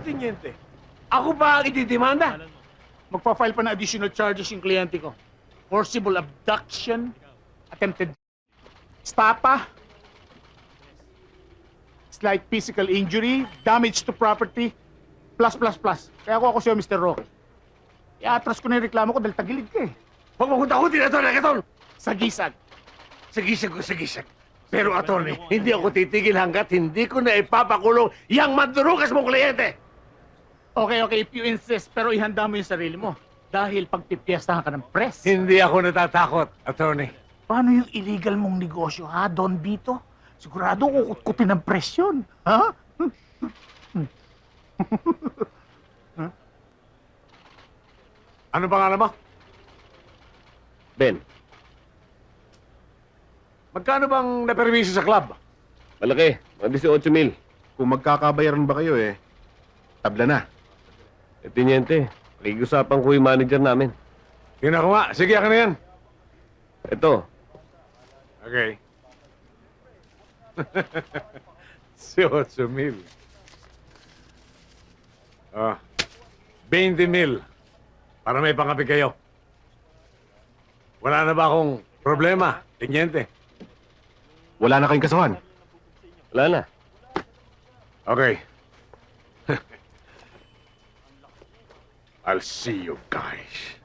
Tiniente? Ako ba ang itidimanda? Magpa-file pa ng additional charges yung kliyente ko. Forcible abduction, attempted stapa, slight physical injury, damage to property, plus, plus, plus. Kaya ako ako siya, Mr. Roque. I-atras ko na yung reklamo ko dahil tagilid ka eh. Huwag mo kong takutin, Atty. Agaton! Sa gisag. Sagisag ko, sagisag. Pero, Atty., hindi ako titigil hanggat hindi ko na ipapakulong yang mandurukas mong kliyente! Okay, okay, if you insist, pero ihanda mo yung sarili mo. Dahil pagpipiestahan ka ng press. Hindi ako natatakot, Atty. Paano yung illegal mong negosyo, ha, Don Vito? Sigurado kukutkutin ng presyon, ha? Ano pangalan mo? Ben, Magkano bang napermiso sa club? malaki. Mga 18 mil. Kung magkakabayaran ba kayo eh, tabla na. Eh, Tiniente, pag-usapan ko yung manager namin. Tingnan ko nga. Sige, akin na yan. Ito, Okay. 18 mil. Ah, 20 mil. Para may pangapi kayo. Wala na ba akong problema, Tiniente? Wala na kayong kasuhan. wala na. Okay. I'll see you guys.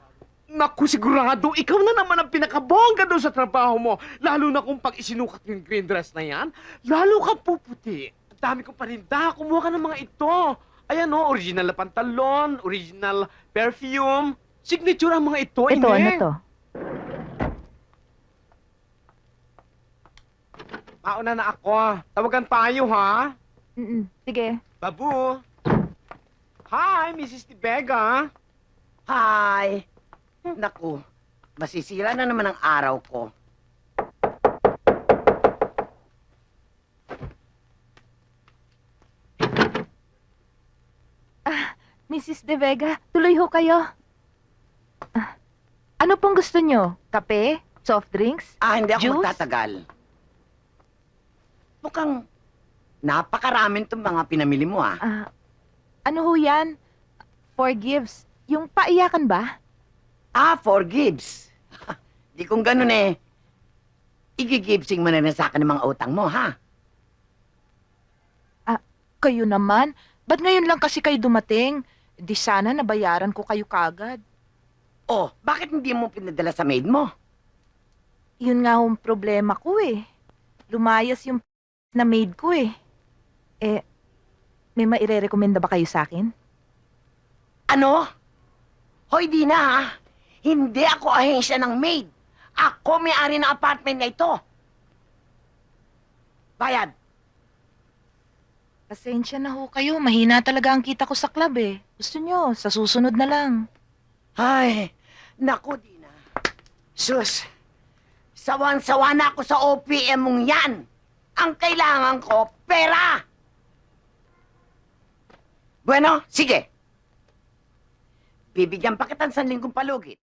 Naku, sigurado, ikaw na naman ang pinakabongga doon sa trabaho mo. Lalo na kung pag isinukat yung green dress na yan, lalo ka puputi. Ang dami kong paninda. Kumuha ka ng mga ito. Ayan o, original na pantalon, original perfume. Signature ang mga ito, Ito, ano Ineng. to? Mauna na ako. Tawagan tayo, ha? Mm-mm. Sige. Babu. Hi, Mrs. Tibega. Hi! Naku, masisira na naman ang araw ko. Mrs. De Vega, tuloy ho kayo. Ah, ano pong gusto nyo? Kape? Soft drinks? Ah, hindi ako Juice? magtatagal. Mukhang napakaraming itong mga pinamili mo, ah. Ah, ano ho yan? Forgives. Yung paiyakan ba? Ah, for gives. Di kung ganun eh. Igigibsing mo na rin sa akin ng mga utang mo, ha? Kayo naman. Ba't ngayon lang kasi kayo dumating? Di sana nabayaran ko kayo kagad. Oh, bakit hindi mo pinadala sa maid mo? Yun nga ang problema ko eh. Lumayas yung na maid ko eh. Eh, may maire-recommenda ba kayo sa akin? Ano? Hoy, di na, ha? Hindi ako ahensya ng maid. Ako may-ari ng apartment na ito. Bayad. Pasensya na ho kayo. Mahina talaga ang kita ko sa club eh. Gusto nyo, sa susunod na lang. Ay, naku, Dina. Sus, sawan-sawa na ako sa OPM mong yan. Ang kailangan ko, pera! Bueno, sige. Bibigyan pa kita ng sanlinggong palugit.